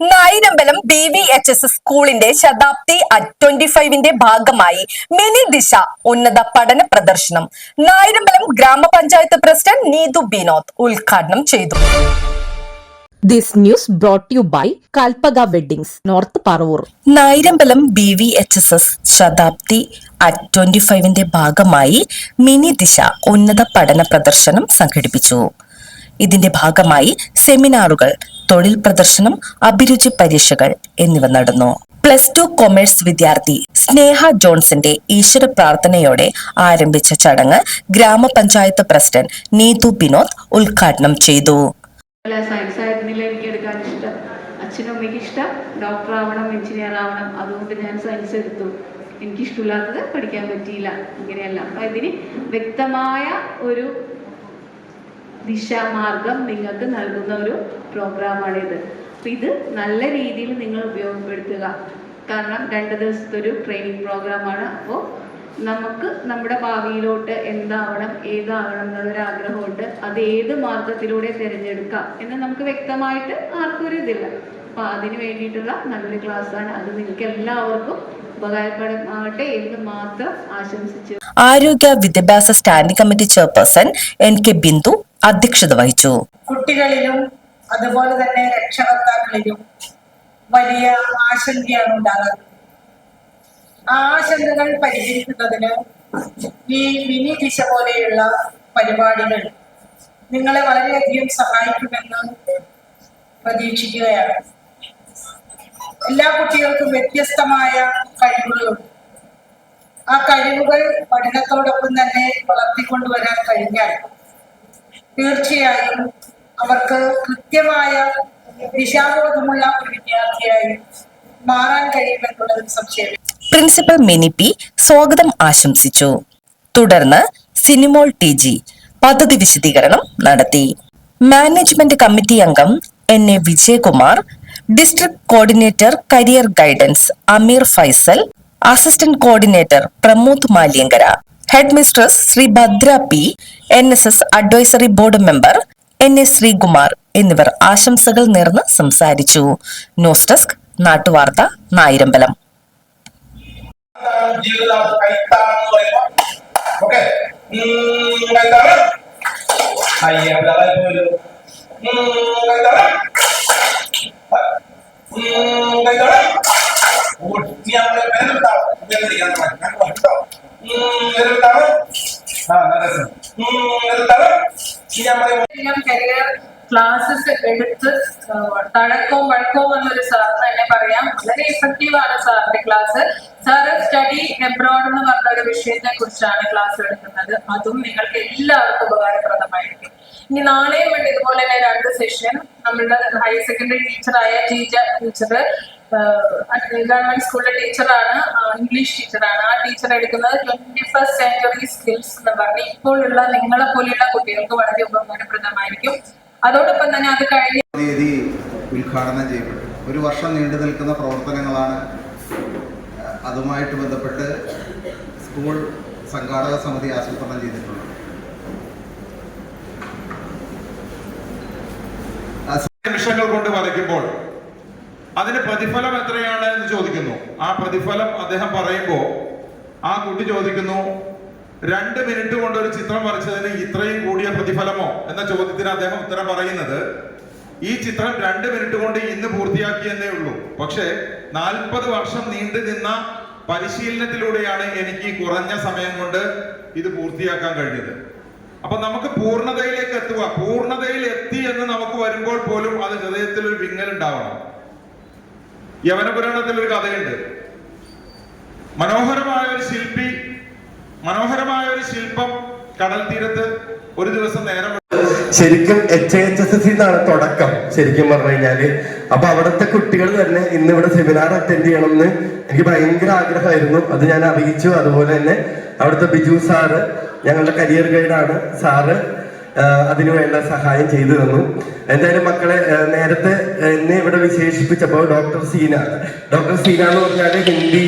Nayarambalam B V H S സ്കൂളിന്റെ ശതാബ്ദി at twenty ഫൈവിന്റെ ഭാഗമായി മിനി ദിശ ഉന്നത പഠന പ്രദർശനം. നായിരമ്പലം ഗ്രാമപഞ്ചായത്ത് പ്രസിഡന്റ് നീതു ബിനോദ് ഉദ്ഘാടനം ചെയ്തു. This news brought you by by weddings north Paravur. Nayarambalam B V H S S Shatabdi at twenty ഫൈവിന്റെ ഭാഗമായി മിനി ദിശ ഉന്നത പഠന പ്രദർശനം സംഘടിപ്പിച്ചു. ഇതിന്റെ ഭാഗമായി സെമിനാറുകൾ തൊഴിൽ പ്രദർശനം അഭിരുചി പരീക്ഷകൾ എന്നിവ നടന്നു. പ്ലസ് ടു കൊമേഴ്സ് വിദ്യാർത്ഥി സ്നേഹ ജോൺസിന്റെ ഈശ്വര പ്രാർത്ഥനയോടെ ആരംഭിച്ച ചടങ്ങ് ഗ്രാമപഞ്ചായത്ത് പ്രസിഡന്റ് നീതു ബിനോദ് ഉദ്ഘാടനം ചെയ്തു. സയൻസ് എനിക്ക് എടുക്കാൻ ഇഷ്ടം. അച്ഛനും അമ്മയ്ക്ക് ഇഷ്ടം. ഡോക്ടർ ആവണം എഞ്ചിനീയർ ആവണം. അതുകൊണ്ട് ഞാൻ സയൻസ് എടുത്തു. എനിക്ക് ഇഷ്ടമില്ലാത്തത് പഠിക്കാൻ പറ്റിയില്ല. ഇങ്ങനെയല്ല. അപ്പം ഇതിന് വ്യക്തമായ ഒരു ദിശാമാർഗം നിങ്ങൾക്ക് നൽകുന്ന ഒരു പ്രോഗ്രാമാണിത്. അപ്പം ഇത് നല്ല രീതിയിൽ നിങ്ങൾ ഉപയോഗപ്പെടുത്തുക. കാരണം രണ്ട് ദിവസത്തെ ഒരു ട്രെയിനിങ് പ്രോഗ്രാമാണ്. അപ്പോൾ നമുക്ക് നമ്മുടെ ഭാവിയിലോട്ട് എന്താവണം ഏതാവണം എന്നുള്ളൊരു ആഗ്രഹമുണ്ട്. അത് ഏത് മാർഗത്തിലൂടെ തിരഞ്ഞെടുക്കാം എന്ന് നമുക്ക് വ്യക്തമായിട്ട് ആർക്കും ഒരു ഇതില്ല. അപ്പോൾ അതിന് വേണ്ടിയിട്ടുള്ള നല്ലൊരു ക്ലാസ്സാണ്. അത് നിങ്ങൾക്ക് എല്ലാവർക്കും മാത്രം ആശംസിച്ചു. ആരോഗ്യ വിദ്യാഭ്യാസ standing committee chairperson N K Bindu അധ്യക്ഷത വഹിച്ചു. കുട്ടികളിലും അതുപോലെ തന്നെ രക്ഷകർത്താക്കളിലും വലിയ ആശങ്കയാണ് ഉണ്ടാകുന്നത് ആ ആശങ്കകൾ പരിഹരിക്കുന്നതിന് ഈ മിനി ദിശ പോലെയുള്ള പരിപാടികൾ നിങ്ങളെ വളരെയധികം സഹായിക്കുമെന്ന് പ്രതീക്ഷിക്കുകയാണ്. എല്ലാ കുട്ടികൾക്കും വ്യത്യസ്തമായ കഴിവുകളുണ്ട് ആ കഴിവുകൾ പഠനത്തോടൊപ്പം തന്നെ വളർത്തിക്കൊണ്ടുവരാൻ കഴിഞ്ഞാൽ തീർച്ചയായും അവർക്ക് കൃത്യമായ ദിശാബോധമുള്ള ഒരു വിദ്യാർത്ഥിയായി മാറാൻ കഴിയുമെന്നുള്ളതിൽ സംശയം പ്രിൻസിപ്പൽ മിനി പി സ്വാഗതം ആശംസിച്ചു. തുടർന്ന് സിനിമോൾ ടി ജി പദ്ധതി വിശദീകരണം നടത്തി. മാനേജ്മെന്റ് കമ്മിറ്റി അംഗം N A Vijayakumar district coordinator career guidance Ameer Faisal assistant coordinator Pramod Maliyankara head mistress Shri Bhadra P N S S advisory board member N A Sreekumar എന്നിവർ ആശംസകൾ നേർന്ന് സംസാരിച്ചു. News desk നാട്ടുവാർത്ത നായിരമ്പലം. ജീവിതം classes എടുത്ത് തഴക്കവും വഴക്കവും എന്നൊരു സാർ തന്നെ പറയാം. വളരെ ഇഫക്റ്റീവ് ആണ് സാറിന്റെ ക്ലാസ് സാറ് സ്റ്റഡി എബ്രോഡ് എന്ന് പറഞ്ഞ ഒരു വിഷയത്തെ കുറിച്ചാണ് ക്ലാസ് എടുക്കുന്നത്. അതും നിങ്ങൾക്ക് എല്ലാവർക്കും ഉപകാരപ്രദമായിരിക്കും. ഇനി നാളെയും വേണ്ടി ഇതുപോലെ തന്നെ രണ്ട് സെഷൻ നമ്മളുടെ ഹയർ സെക്കൻഡറി ടീച്ചറായ ടീച്ചർ ടീച്ചർ ഗവൺമെന്റ് സ്കൂളിലെ ടീച്ചറാണ് ഇംഗ്ലീഷ് ടീച്ചറാണ്. ആ ടീച്ചർ എടുക്കുന്നത് ട്വന്റി ഫസ്റ്റ് സെഞ്ചുറി സ്കിൽസ് എന്ന് പറഞ്ഞ് ഇപ്പോഴുള്ള നിങ്ങളെ പോലെയുള്ള കുട്ടികൾക്ക് വളരെ ഉപകാരപ്രദമായിരിക്കും. അതോടൊപ്പം തന്നെ അത് കഴിഞ്ഞ ഉദ്ഘാടനം ചെയ്യപ്പെട്ടു. ഒരു വർഷം നീണ്ടു നിൽക്കുന്ന പ്രവർത്തനങ്ങളാണ് അതുമായിട്ട് ബന്ധപ്പെട്ട് സ്കൂൾ സംഘാടക സമിതി ആസൂത്രണം ചെയ്തിട്ടുള്ളത്. നിമിഷങ്ങൾ കൊണ്ട് വരയ്ക്കുമ്പോൾ അതിന് പ്രതിഫലം എത്രയാണ് എന്ന് ചോദിക്കുന്നു. ആ പ്രതിഫലം അദ്ദേഹം പറയുമ്പോൾ ആ കുട്ടി ചോദിക്കുന്നു രണ്ട് മിനിറ്റ് കൊണ്ട് ഒരു ചിത്രം വരച്ചതിന് ഇത്രയും കൂടിയ പ്രതിഫലമോ? എന്ന ചോദ്യത്തിന് അദ്ദേഹം ഉത്തരം പറയുന്നത് ഈ ചിത്രം രണ്ട് മിനിറ്റ് കൊണ്ട് ഇന്ന് പൂർത്തിയാക്കിയെന്നേ ഉള്ളൂ. പക്ഷേ നാൽപ്പത് വർഷം നീണ്ടു നിന്ന പരിശീലനത്തിലൂടെയാണ് എനിക്ക് കുറഞ്ഞ സമയം കൊണ്ട് ഇത് പൂർത്തിയാക്കാൻ കഴിഞ്ഞത്. അപ്പൊ നമുക്ക് പൂർണതയിലേക്ക് എത്തുക. പൂർണതയിൽ എത്തി എന്ന് നമുക്ക് വരുമ്പോൾ പോലും അത് ഹൃദയത്തിൽ ഒരു വിങ്ങൽ ഉണ്ടാവണം. യവനപുരാണത്തിൽ ഒരു കഥയുണ്ട്. മനോഹരമായ ഒരു ശില്പി മനോഹരമായ ഒരു ശില്പം കടൽ തീരത്ത് ഒരു ദിവസം നേരം ശരിക്കും എച്ച് എച്ച് എസ് എസ് എന്നാണ് തുടക്കം ശരിക്കും പറഞ്ഞു കഴിഞ്ഞാൽ. അപ്പൊ അവിടുത്തെ കുട്ടികൾ തന്നെ ഇന്ന് ഇവിടെ സെമിനാർ അറ്റൻഡ് ചെയ്യണമെന്ന് എനിക്ക് ഭയങ്കര ആഗ്രഹമായിരുന്നു. അത് ഞാൻ അറിയിച്ചു. അതുപോലെ തന്നെ അവിടുത്തെ ബിജു സാറ് ഞങ്ങളുടെ കരിയർ ഗൈഡാണ് സാറ് ആഹ് അതിനു വേണ്ട സഹായം ചെയ്തു തന്നു. എന്തായാലും മക്കളെ നേരത്തെ എന്നെ ഇവിടെ വിശേഷിപ്പിച്ചപ്പോൾ ഡോക്ടർ സീന. ഡോക്ടർ സീന എന്ന് പറഞ്ഞാൽ ഹിന്ദി